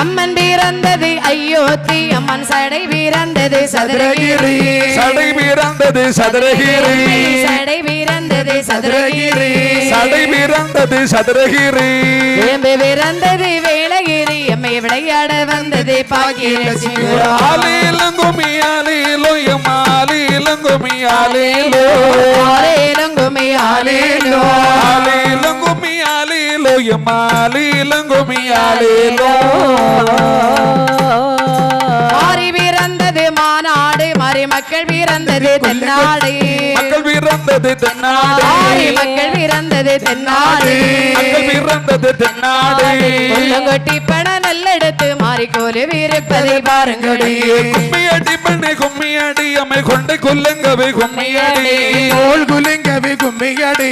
அம்மன் பிறந்தது அயோத்தி அம்மன் சடை பிறந்தது சதுரகிரி. சடை பிறந்தது சதுரகிரி. சடை பிறந்தது சதுரகிரி. சடை பிறந்தது சதுரகிரி. வேம்பு பிறந்தது வேளகிரி. எம்மை விளையாட வந்தது பாக்கியலட்சுமி. ஆலிலங்குமி ஆலிலோ எமாலிலங்குமி ஆலிலோ ஆலேலங்குமி ஆலேலோ. ஆலிலங்குமி ஆலிலோ எமாலிலங்குமி ஆலிலோ மாறி பிறந்தது மாநாடு மாறி மக்கள் பிறந்தது தென்னாடு. மக்கள் பிறந்தது தென்னாடு. மக்கள் பிறந்தது தென்னாடு. மக்கள் பிறந்தது தென்னாடு. கொட்டி பண நல்லெடுத்து மாறிக்கோலு விருப்பதை பாருங்கடி. கும்மியடி பெண்ணை கும்மியடி அம்மை கொண்டு கொல்லுங்கவை கும்மியடி. தோல் குலுங்கவி கும்மியடி.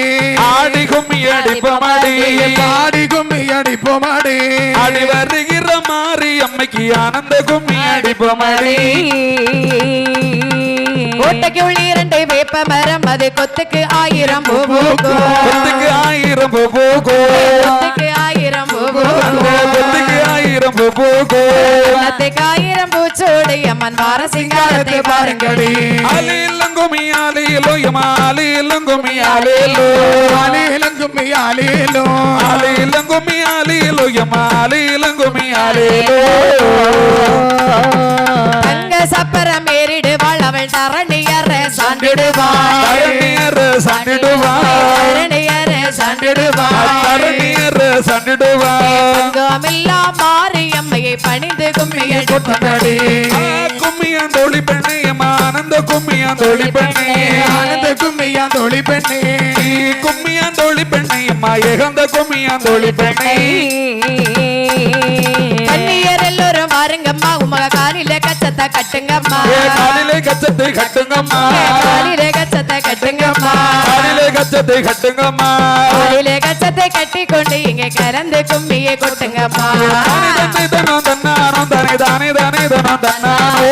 ஆடி கும்மியடி பமடி. பாடி கும்மியடி பொமடி. ஆடி வருகிற மாறி அம்மைக்கு ஆனந்த கும்மியடி பமடி. கோட்டைக்கு உள்ள இரண்டு வேப்ப மரம் அது கொத்துக்கு ஆயிரம் பூ பூக்கும் கொத்துக்கு ஆயிரம் பூ கொத்துக்கு ஆயிரம் பூ பூக்கும் கொத்துக்கு ஆயிரம் பூ பூக்கோ கொத்துக்கு ஆயிரம் பூச்சோடு அம்மன் வார சிங்காரத்தை பாருங்கடி ஆலேலோ ஆலிலங்குமி ஆலிலோ எமாலிலங்குமி ஆலிலோ தங்க சப்பரம் ஏறிடுவாள் அவள் தரணியற சாண்டிடுவாள் தரணியர் சண்டிடுவார் சண்டிடுவார் தங்கமில்லா மாரியம்மையை பணிந்து கும்மியடி கொட்டடி. கும்மியாந்தோழி பெண்ணே ஆனந்த கும்மியாந்தோழி பெண்ணே ஆனந்த கும்மியா தோழி பெண்ணே. கும்மியாந்தோழி பெண்ணே அம்மா ஏகந்த கும்மியாந்தோழி பெண்ணே. கண்ணியர் எல்லோரும் வாருங்கம்மா உமக காலில கச்சத்தை கட்டுங்கம்மா. ஏ காலிலே கச்சத்தை கட்டுங்கம்மா. காலில கச்சத்தை கட்டுங்கம்மா. கச்சத்தை கட்டுங்கம்மா. காலில கச்சத்தை கட்டி கொண்டு இங்க கலந்து கும்மியை கொட்டுங்கம்மா. தானே தன்னை தனம் தன்னானோ தானே தானே தானே தனம் தன்னானோ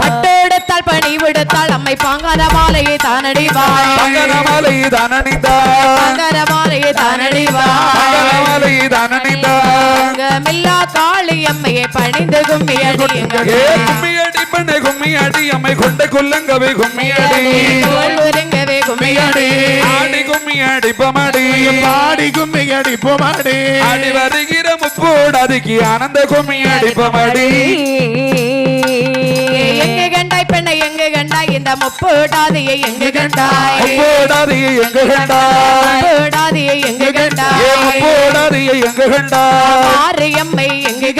பட்டெடுத்தால் பணி விடுத்தாள் அம்மை பாங்கான மாலையை தானடிவாள் பங்கனமலை தானணிந்தா பாங்கான மாலையை தானடிவாள் பங்கனமலை தானணிந்தா அங்கமில்லா காளி அம்மையை பணிந்து கும்மியடி ஏ கும்மியடி பண்ணை கும்மியடி அம்மை கொண்ட கொல்லங்கவை கும்மியடி தோல் ஒருங்கவே கும்மியடி ஆடி கும்மியடி பமடி. பாடி கும்மியடி பொமடி. ஆடி வருகிற முப்போடு அதுக்கு ஆனந்த கும்மியடி பமடி. எங்க பெண்ணை எங்க கண்டாய்? இந்த முப்போடாதியை எங்க கண்டாய்? முப்போடாதியை எங்க கண்டா முப்போடாதியை எங்க கண்டாய்? முப்போடாதியை எங்க கண்டா மாரியம்மை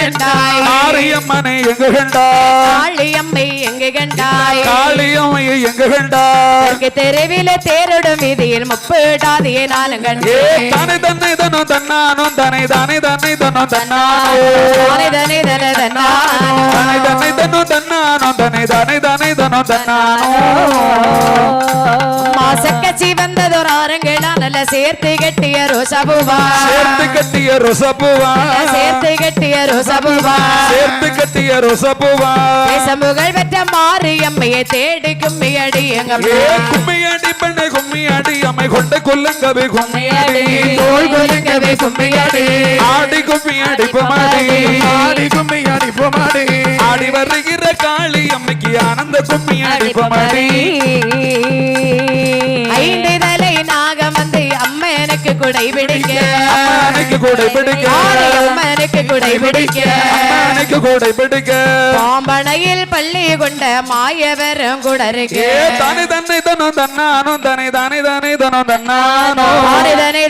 கண்டாய் மாரியம்மனை எங்க கண்டா காளியம்மை எங்க கண்டாய் காளியம்மையை எங்க கண்டா தெற்கு தெருவில தேரோடும் வீதியில் முப்போடாதியை நானும் கண்டேன் தானே தன்னை தனோ தன்னானோ தானே தானே தானே தனோ தன்னானோ? தானே தானே தானே தன்னானோ. தானே தன்னை தனோ தன்னானோ தானே தானே தானே தனோ தன்னானோ? மாசக்கச்சி வந்ததொரு ஆரங்களா நல்ல சேர்த்து கட்டிய ரோசாபுவா. சேர்த்து கட்டிய ரொசப்புவா சேர்த்து கட்டிய ரோசாபுவா. சேர்த்து கட்டிய ரொசப்புவா தேசமுகள் பெற்ற மாரியம்மையை தேடி கும்மியடி எங்க கும்மியாடி பெண்ணை கும்மியாடி அம்மை கொண்ட கொல்லுங்கவே கும்மியாடி தோல் கொலுங்கவே கும்மியடி ஆடி கும்மியாடி பமாடி பாடி கும்மியடி பொமடி ஆடி வருகிற காளி அம்மைக்கு ஆனந்த கும்மியாடி பமாடி ஐந்து குடை பிடிக்க. அம்மானுக்கு கூடை பிடிக்க. அம்மனுக்கு குடை பிடிக்க. அம்மனுக்கு கூடை பிடிக்க. பாம்பனையில் பள்ளி கொண்ட மாயவரும் குடருக்கு. தனி தன்னை தனம் தன்னானோ தனி தானே தானே தன்னானோ.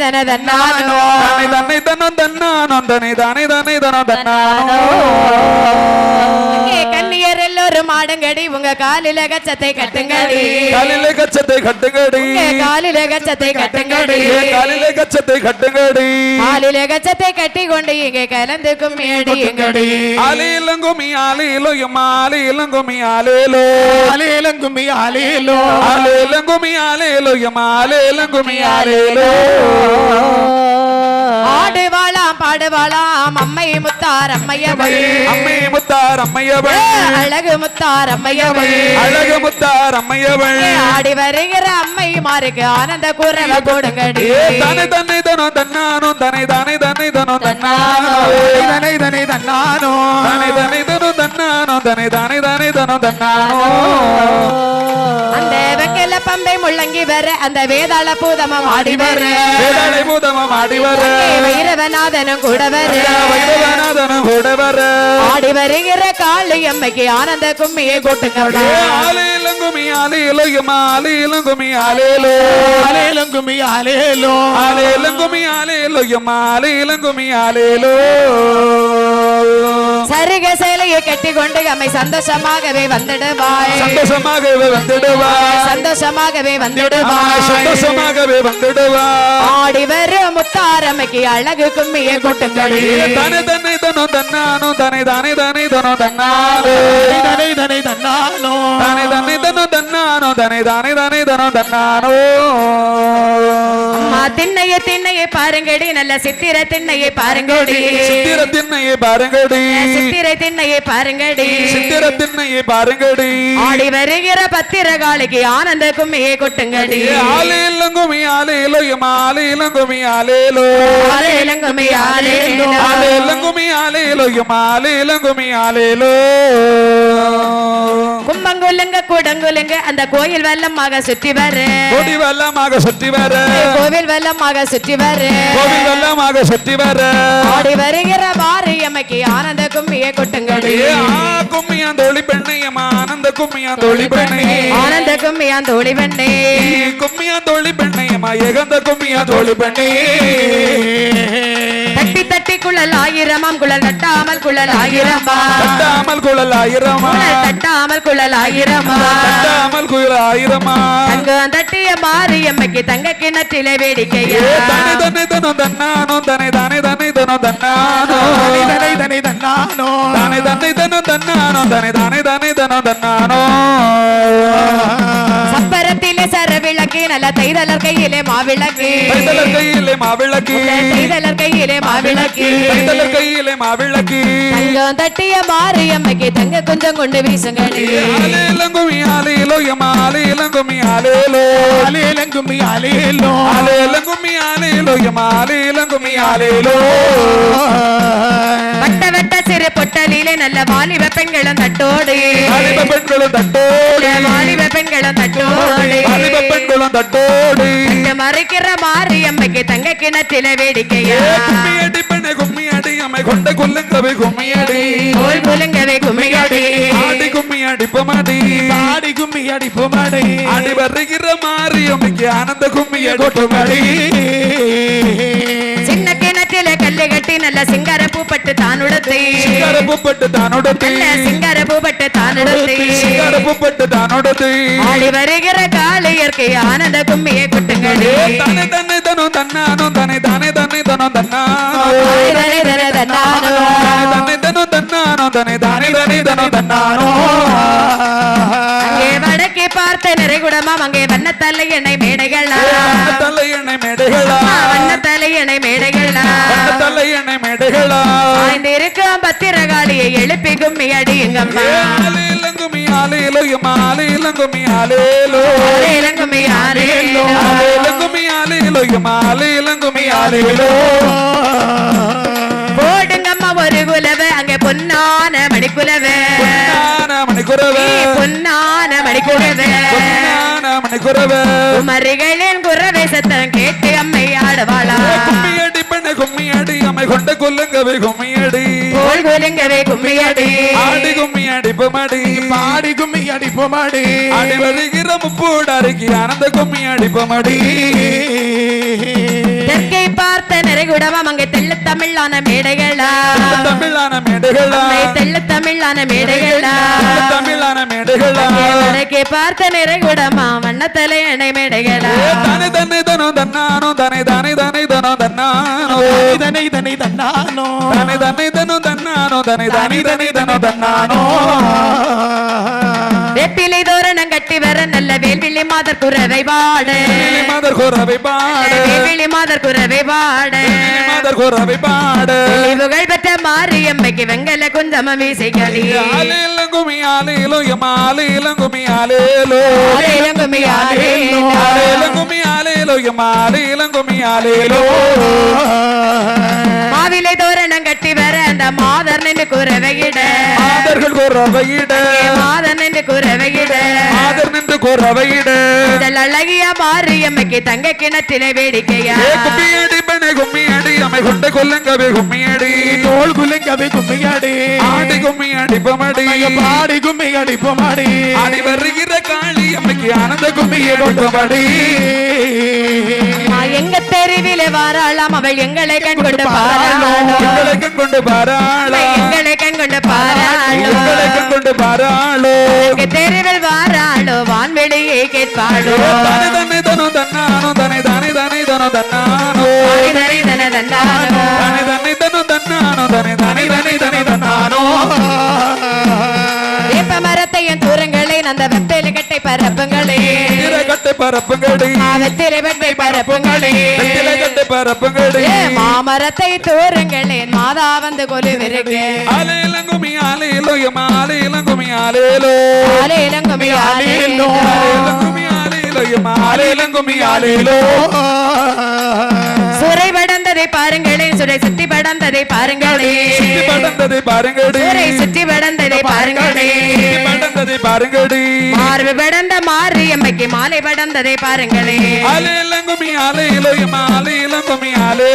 தன தன்னானோ. தனி தன்னை தனம் தன்னானோ தனி தானே தானே தனம் தன்னானோ கன்னியர் எல்லோரும் ஆடுங்கடி உங்க காலில கச்சத்தை கட்டுங்கடி. காலிலே கச்சத்தை கட்டுங்கடி. உங்க காலில கச்சத்தை கட்டுங்கடி. காலிலே கச்சத்தை கட்டுங்கடி. காலில கச்சத்தை கட்டி கொண்டு இங்கே கலந்து கும்மியடி எங்கடி ஆலியிலும் குமி ஆலியிலோ எம்மா ஆலியிலும் குமி ஆலேலோ ஆலேலம் கும்மி ஆலேலோ ஆலியிலும் குமி ஆலேலோ எம்மா ஆலியிலும் குமி ஆலேலோ ஆடுவாளாம் பாடுவாளாம் அம்மை முத்தார் அம்மையவள். அம்மை முத்தார் அம்மையவள். அழகு முத்தார் அம்மையவள் அழகு முத்தார் அம்மையவள் ஆடி வருகிற அம்மை மாருக்கு ஆனந்த குரவ போடுங்கடி ஏ தனை தன்னை தனோ தன்னானோ தனை தானே தன்னை தனோ தன்னானோ. தனை தனை தன்னானோ. தனை தனை தனோ தன்னானோ தனை தானே தானே தனோ தன்னானோ அந்த வெக்கல பம்பை முள்ளங்கி வர அந்த வேதாள பூதமம் ஆடி வர. வேதாளை பூதமம் ஆடி வர. வைரவநாதனும் கூட வர. வைரவநாதனும் கூட வர. ஆடி வருகிற காளி அம்மைக்கு ஆனந்த கும்மியை கொட்டுங்க ஆலியிலும் குமி ஆலியிலோ எம்மா ஆலியிலும் ஆலேலம் கும்மி ஆலேலோ ஆலியிலும் ஆலியிலும் சருக சேலையை கட்டி கொண்டு அம்மை சந்தோஷமாகவே வந்துடுவாய். சந்தோஷமாகவே வந்துடுவா சந்தோஷமாகவே வந்துடுவாய். சந்தோஷமாகவே வந்துடுவா ஆடி வரும் முத்தாரம்மைக்கு அழகு கும்மியை கொட்டுங்கடி தனி தன்னை தனோ தன்னானோ தனி தானே தானே தனோ தன்னானோ. தனை தனை தன்னானோ. தானே தன்னை தனோ தன்னானோ தனி தானே தானே தனோ தன்னானோ. அம்மா திண்ணையை திண்ணையை பாருங்கடி நல்ல சித்திர திண்ணையை பாருங்கடி. சித்திர திண்ணையை பாருங்கடி. சித்திரை திண்ணையை பாருங்கடி. சித்திர திண்ணையை பாருங்கடி. ஆடி வருகிற பத்திரகாளிக்கு ஆனந்த கும்மியை கொட்டுங்கடி. ஆலையிலும் குமி ஆலையிலோ எம் ஆலையிலும் குமி ஆலையிலோ ஆலேலம் கும்மி ஆலேலம். ஆலையிலும் குமி ஆலையிலோ எம் ஆலையிலும் குமி ஆலையிலோ கும்பங்குலுங்க கூடங்குலுங்க அந்த கோயில் வெள்ளமாக சுற்றி வர. கொடி வெள்ளமாக சுற்றி வர. கோவில் வெள்ளமாக சுற்றி வர. கோவில் வெள்ளமாக சுற்றி வர. ஆடி வருகிற மாரியம்மைக்கு ஆனந்த கும்மியை கொட்டுங்கடி கும்மியான் தோழி பெண்ணை எம் ஆனந்த கும்மியான் தோழி பெண்ணை ஆனந்த கும்மியான் தோழி வெண்ணே கும்மியான் தோழி பெண்ணை எம் ஏகந்த கும்மியான் தோழி பெண்ணை. தட்டி தட்டி குழல் ஆயிரமாம் குழல் தட்டாமல் குழல் ஆயிரமா தட்டாமல் குழல் ஆயிரமா குழல் தட்டாமல் குழல் ஆயிரமா தட்டாமல் குழல் ஆயிரமா தங்கம் தட்டிய மாரியம்மைக்கு தங்க கிணற்றிலே வேடிக்கையா தனி தன்னை தனோ தன்னானோ தனை தானே தன்னை தனோ தன்னானோ தனை தனை தன்னானோ தானே தன்னை தனோ தன்னானோ தனை தானே தானே தனோ தன்னானோ விளக்கு நல்ல தைதலர் கையிலே மாவிளக்கு. தைதலர் கையிலே மாவிளக்கு. தைதலர் கையிலே மாவிளக்கு. தைதலர் கையிலே மாவிளக்கு. தங்கம் தட்டிய மாரியம்மைக்கு தங்க கொஞ்சம் கொண்டு வீசுங்கடி ஆலேலம் குமி ஆலேலோ எம் ஆலேலம் குமி ஆலேலோ ஆலேலம் கும்மி ஆலேலோ ஆலேலம் குமி ஆலேலோ எம் ஆலேலம் குமி ஆலேலோ வட்ட வட்ட சிறு பொட்டலிலே நல்ல வாலிப பெண்களும் தட்டோடு. வாலிப பெண்களும் தட்டோடு. வாலிப பெண்களும் தட்டோடு. வாலிப பெண்களும் தட்டோடு. தங்க மறைக்கிற மாரியம்மைக்கு தங்க கிணற்றில வேடிக்கையா? ஏ கும்மியடி பெண்ணை கும்மியடி அம்மை கொண்ட கொல்லுங்கவை கும்மியடி கோல் குலுங்கவே கும்மியடி ஆடி கும்மியடி பொமடி. ஆடி கும்மி அடிப்போமாடி ஆடி வருகிற மாரியம்மைக்கு நல்ல சிங்கார பூப்பட்டு தானுடத்தை. கரப்புப்பட்டு தானோடத்தி. நல்ல சிங்கார பூப்பட்டு தானுடத்தை. கரப்புப்பட்டு தானோடத்தி. ஆடி வருகிற காளையர்க்கு ஆனந்த கும்மியை கொட்டுங்கடி தானே தன்னை தனோ தன்னானோ தானே தானே தன்னை தனோ தன்னானோ தனி தனி தன தன்னானோ. தன்னை தனோ தன்னானோ தானே தானே தானே தனோ தன்னானோ வடக்கே பார்த்த நிறைகுடமாம் அங்கே வண்ணத்தலை எண்ணெய் மேடைகளா தலை எண்ணெய் வண்ணத்தலை எண்ணெய் மேடைகளா? தலை எண்ணெய் மேடைகளா ஆய்ந்து இருக்கும் பத்திரகாளியை எழுப்பி கும்மி அடியுங்கம்மா ஆலேலங்குமி ஆலேலோ எம் ஆலேலங்குமி ஆலேலோ இளங்கும்மி ஆரேலோ ஆலேலங்குமி ஆலேலோ எம் ஆலேலங்குமி ஆலேலோ போடுங்கம்மா ஒரு குலவ. அங்கே பொன்னான மணிக்குலவ. பொன்னான மணிக்குலவ. பொன்னான மணிக்குறவே. குமரிகளின் குறவை கும்மியடி பெண்ணை கும்மியடி கொண்ட கொல்லுங்கவே கும்மியடி. தோல் குலுங்கவே கும்மியடி. ஆடி கும்மி அடிப்பமடி பாடி கும்மி அடிப்போமாடி அடி வருகிற முப்பூடாருக்கு ஆனந்த கும்மி அடிப்பமடி தெற்கை பார்த்த நிறைகுடவம் அங்கே தெள்ள தமிழான மேடைகளா? தமிழான மேடைகளா? தெள்ள தமிழான மேடைகளா? தமிழான மேடைகளா? வடக்கே பார்த்த நிறைகுடமா வண்ணத்தலை அணை மேடைகளா? தனி தனி தனோ தன்னானோ தனி தனி. தனை தன்னானோ? தனி தனி தனோ தன்னானோ தனி தனி தனி தனோ தன்னானோ? வேப்பிலை தோரணம் கட்டி வர நல்ல வேல்விழி மாதர் குறவை பாடு. மதர் குறவை பாடு. வேல்விழி மாதர் குறவை பாடு. மதர் குறவை பாடு. புகழ் பெற்ற மாரியம்மைக்கு வெங்கல குந்தம வீசைகளி. ஆலேலும் குமி ஆலேலோ எம் ஆலேலும் குமி ஆலேலோ ஆலேலங்குமி ஆலேலோ. ஆலேலும் குமி ஆலேலோ எம் ஆலேலும் குமி ஆலேலோ மாவிலை தோரணம் கட்டி வர அந்த மாதர் நின்று குறவையிட மாதர்கள் குறவையிட மாதர் நின்று குறவையிட மாதர் நின்று குறவையிட அழகிய மாரியம்மைக்கு தங்க கிணற்றினை வேடிக்கையா. ஏ கும்மியடி அமை கொண்ட கொல்லுங்கவே கும்மியடி. தோல் குலுங்கவே கும்மியாடி. ஆடி கும்மி அடிப்பமடி பாடி கும்மி அடிப்போமாடி ஆடி வருகிற காளி அம்மைக்கு ஆனந்த கும்மியை கொண்டபடி. எங்க தெருவில வாராளாம் அவள் எங்களை கண் கொண்டு பாராளோ எங்களை கொண்டு பாராளோ எங்களை கண் கொண்டு பாராளோ எங்களை கொண்டு பாராளோ. எங்க தெருவில் வாராளோ வான்வெளியை கேட்பாளோ. தனி தனி தனோ தன்னானோ தனி தனி வேப்ப மரத்தையும் தூரங்களே அந்த கட்டை பரப்புங்களே. திரை கட்டு பரப்புங்கடி வெத்திலை வெட்டை பரப்புங்களே. திரை கட்டு பரப்புங்கடி ஏ மாமரத்தை தூரங்களே மாதா வந்து கொலுவிருக்கு ஆலையிலங்குமி ஆலையிலோ எம் ஆலையிலங்குமி ஆலையிலோ. ஆலையிலங்குமி ஆலையிலோ எம் ஆலையிலங்குமி ஆலையிலோ சுரை படந்ததை பாருங்களே சுரை சுற்றி படந்ததை பாருங்களே. சுத்தி படந்ததை பாருங்கடி சுரை சுற்றி படந்ததை பாருங்களே. சுத்தி படந்ததை பாருங்கடி மார்பு படந்த மாரியம்மைக்கு மாலை படந்ததை பாருங்களே. ஆலையிலங்குமி ஆலையிலோ எம் ஆலையிலங்குமி ஆலையிலோ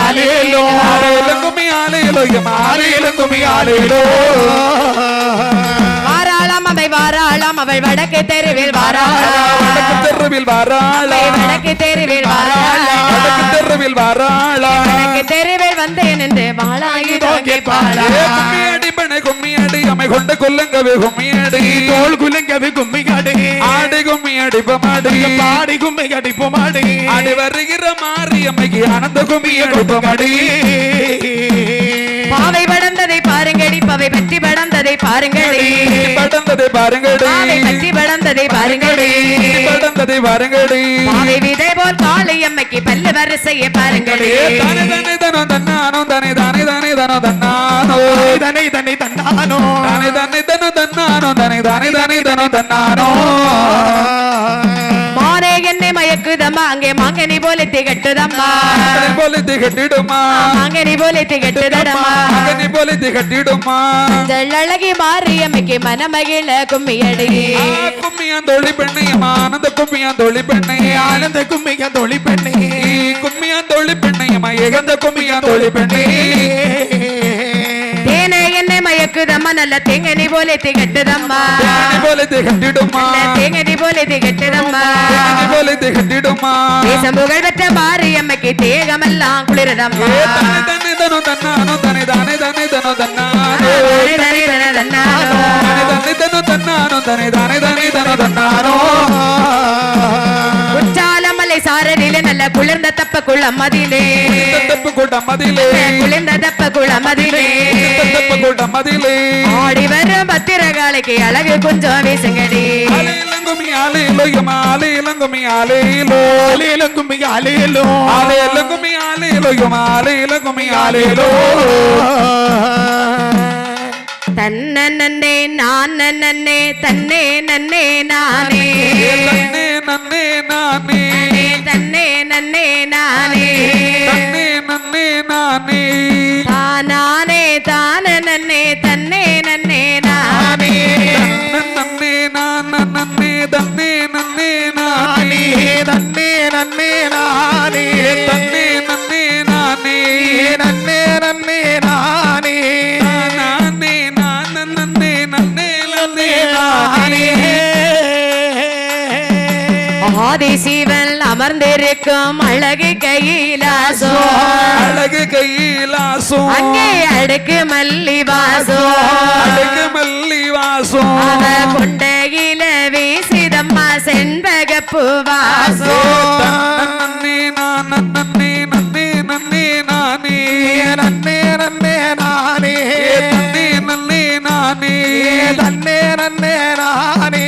ஆலேலோ ஆலையிலங்குமி ஆலையிலோ எம் ஆலையிலங்குமி ஆலையிலோ வாராளாம் அவை வாராளாம் அவள் வடக்கு தெருவில் வாராளாம். வடக்கு தெருவில் வாராளா அவை வடக்கு தெருவில் வாராளாம். வடக்கு தெருவில் வாராளா வடக்கு தெருவில் வந்து நின்று வாழாயுதம் கேட்பாளா. கும்மியடி பெண்ணே கும்மியடி அமை கொண்ட கொல்லுங்கவே கும்மியடி. தோல் குலுங்கவே கும்மியாடி. ஆடி கும்மியடி பமாடி பாடி கும்மி அடிப்போமாடி வருகிற மாரியம்மைக்கு ஆனந்த படந்ததை பாருங்கடி. பற்றி படந்ததை பாருங்கடி. படந்ததை பாருங்கடி. பாவை விதை போல் காளியம்மைக்கு பல்லு வரிசையை பாருங்கடி. தானே தானே தனோ தன்னானோ தானே தானே தானே தனோ தன்னானோ. தனை தனை தன்னானோ. தானே தானே தனோ தன்னானோ தானே தானே தானே தனோ தன்னானோ. அங்கே மாங்கனி போல திகட்டுதம்மா அகனி போல திகட்டிடுமா மாங்கனி போல திகட்டுதடம்மா அகனி போல திகட்டிடுமா அழகி மாரியம்மைக்கு மனமகிழ கும்மியடி ஆ, கும்மியான் தொழி பெண்ணை ஆனந்த கும்மியான் தொழி பெண்ணை ஆனந்த கும்மிய தொழி பெண்ணே கும்மியான் தொழி பெண்ணை ஏகந்த என்னை மயக்குதம்மா நல்ல தேங்கனி போல திகட்டுதம்மா. போல திகட்டிடுமா. தேங்கனி போல திகட்டுதம்மா. போல திகட்டிடுமா. தேசம் புகழ் பெற்ற தேகமெல்லாம் குளிரதம்மா. ஏ தானே தானே தனோ தன்னானோ தானே தானே தானே தனோ தன்னானோ. தனி தனி தன தன்னானோ. தானே தானே தனோ தன்னானோ தானே தானே தானே தனோ தன்னானோ. குற்றாலமலை சாரடியில நல்ல குளிர்ந்த தப்ப குளம் மதிலே. தப்பு கூட்டம் மதிலே. குளிர்ந்த தப்ப குளம் மதிலே. தப்பு கூட்டம் மதிலே. ஆடி வரும் பத்திரகாலைக்கு அழகு கொஞ்சம் வீசுங்கடி. தன்ன நன்னே நான் நன்னே தன்னே நன்னே நானே. நன்னே நானே. நன்னே நானே தன்னே நன்னே நானே தானானே தான நன்னே தன்னே நன்னே நானே நன்னே நான் நன்னே தன்னே நன்னே நானே தன்னே நன்னே நானே அமர்ந்திருக்கும் அழகு கையிலாசோ. அழகு கையிலாசும் அங்கே அடுக்கு மல்லி வாசோ அழகு மல்லி வாசம் அவ கொண்டையில வீசிதம்மா செண்பகப்பு வாசோ நன்னே நான் நன்னே நன்னே நன்னே நானே நன்னே நன்னே நானே. நன்னே நன்னே நானே. நன்னே நானே நானே.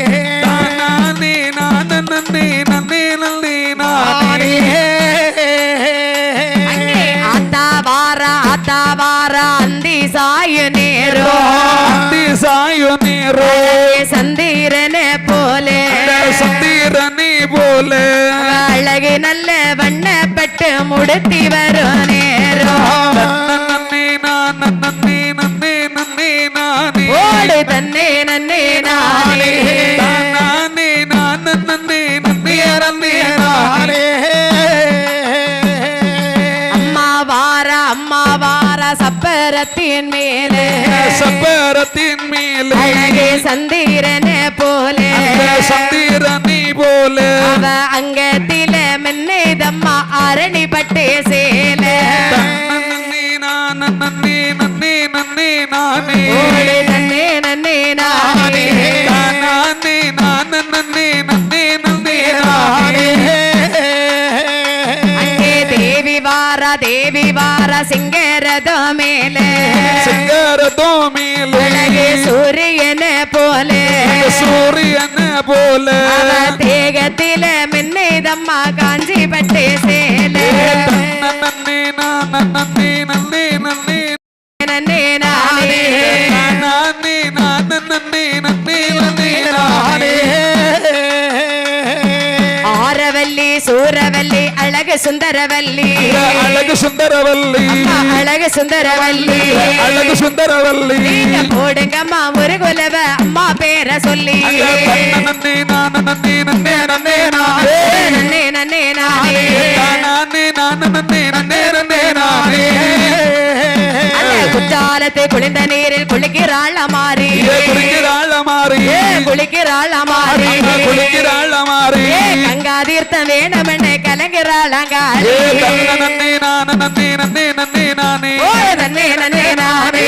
நேரோ அந்தி சாயு நேரோ சந்திரனே போலே. சந்திரனி போல. அழகு நல்ல வண்ணப்பட்டு முடுத்தி வரும் நேரோ நன்னே நான் நன்னே நன்னே நன்னே வாரா சப்பரத்தின் மேலே. சப்பரத்தின் மேலே. அழகு சந்திரனே போலே. சந்திரனி போல. அவ அங்கத்தில மின்னேதம்மா அரணி பட்டு சேல. நன்னே நான் நன்னே நன்னே நன்னே நானே சிங்கரதோ மேலே சிங்கரதோ மேலே அழகு சூரியனே போலே. சூரியன போல. தேகத்தில மின்னேதம்மா காஞ்சி பட்டு சேல. நன்னே நான் நன்னே நன்னே நன்னே. நன்னே நானே. நானே நான் நன்னே நன்னே நன்னே நானே. ஆரவல்லி சூரவல்லி அழகு சுந்தரவல்லி. அழகு சுந்தரவல்லி. அழகு சுந்தரவல்லி. அழகு சுந்தரவல்லி. போடுங்கம்மா முருகுலவ அம்மா பேரை சொல்லி. நன்னே நான் நன்னே நன்னே நன்னே நானே. நன்னே நன்னே நானே. நானே நான் நன்னே நன்னே நன்னே நானே. குற்றாலத்தை குளிர்ந்த நீரில் குளிக்கிறாள் அமாரி. குளிக்கிறாள் ஏ குளிக்கிறாள் அமாரி. குளிக்கிறாள் மாறி ஏ கங்கா நன்னே நான் நன்னே நன்னே நன்னே நானே நன்னே நன்னே நானே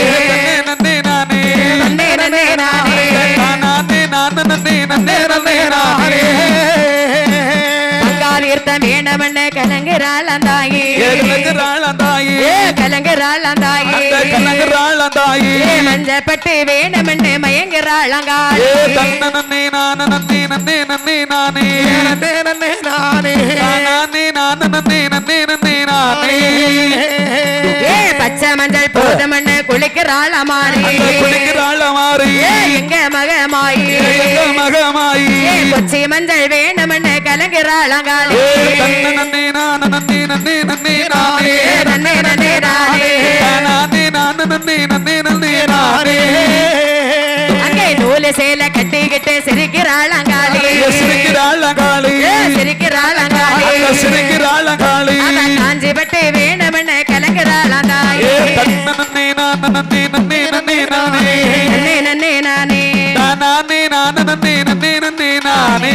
நன்னே நானே நன்னே நன்னே நானே நானே நான் நன்னே நன்னே நன்னே நானே கங்கா தீர்த்தம் வேணுமென்னு கலங்குறாள் அந்தாயி கலங்குறாள் தாயி ஏ கலங்குறாள் அந்தாயி அந்த கலங்குறாள் தாயி ஏ மஞ்சப்பட்டு வேணுமென்னு மயங்குறாள் அங்காளி ஏ தன்ன நன்னே நான் நன்னே நன்னே நன்னே நானே நன்னே நன்னே நானே நானே நான் நன்னே நன்னே நன்னே நானே. ஏ பச்சை மஞ்சள் போதுமண்ணு குளிக்கிறாள் அமாரி. குளிக்கிறாள் ஏ எங்க மகமாயி. எங்க மகமாயி. கொச்சி மஞ்சள் வேணுமென்னு கலங்குறாள் அங்காளி. நன்னே நான் நன்னே நன்னே நன்னே நானே. ஏ நன்னே நன்னே நானே நானே நான் நன்னே நன்னே நன்னே நானே. அங்கே நூலு சேலை சிரிக்கிறாள் காளி காஞ்சி பட்டு அந்தாயி ஏ தன்ன நன்னே நான் நன்னே நன்னே நன்னே நானே. நன்னே நன்னே நானே நானே நான். நன்னே நன்னே நன்னே நானே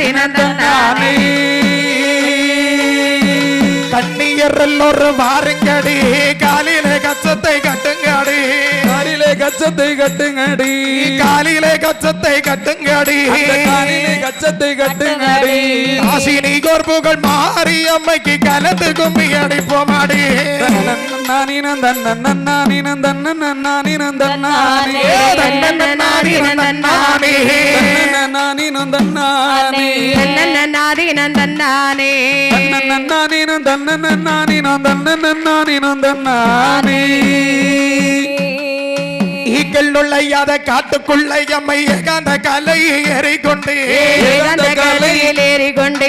தன்னந்தனாதினம் தன்னானே கண்ணியர் எல்லோரும் வாருங்கடி. காலிலே கச்சத்தை கட்டுங்கடி. கச்சத்தை கட்டுங்கடி. காலிலே கச்சத்தை கட்டுங்கடி. காலிலே கச்சத்தை கட்டுங்கடி. காசினி கோர்ப்புகள் மாறி அம்மைக்கு கலந்து கும்மி அடிப்போமாடி. நானினம் காடுகள் நுழையாத காட்டுக்குள்ளே எம்மை ஏகாந்த கலை ஏறிக்கொண்டு. அந்த கலையில் ஏறிக்கொண்டு.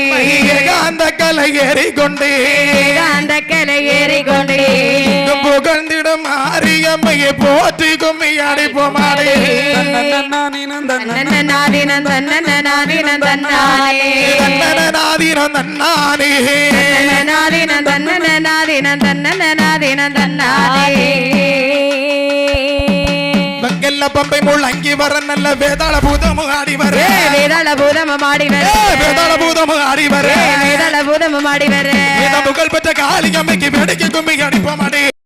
ஏகாந்த கலை ஏறிக்கொண்டு. அந்த கலை ஏறிக்கொண்டு. புகழ்ந்திடும் மாரியம்மையை போற்றி கும்மி அடிப்போமாடி. தன்னன்னானினம் தன்ன தன்னநாதினம் தன்னநாதினம் தன்னானே தன்னநாதினம் தன்னநாதினம் தன்னநாதினம் தன்னானே வெங்கல்ல பம்பை முழங்கி வர நல்ல வேதாள பூதமும் ஆடி வர. வேதாள பூதம் ஆடி வர. வேதாள பூதமும் ஆடி வர. வேதாள பூதம் ஆடி வர. புகழ் பெற்ற காளியம்மைக்கு வெடிக்க கும்மி அடிப்போமாடி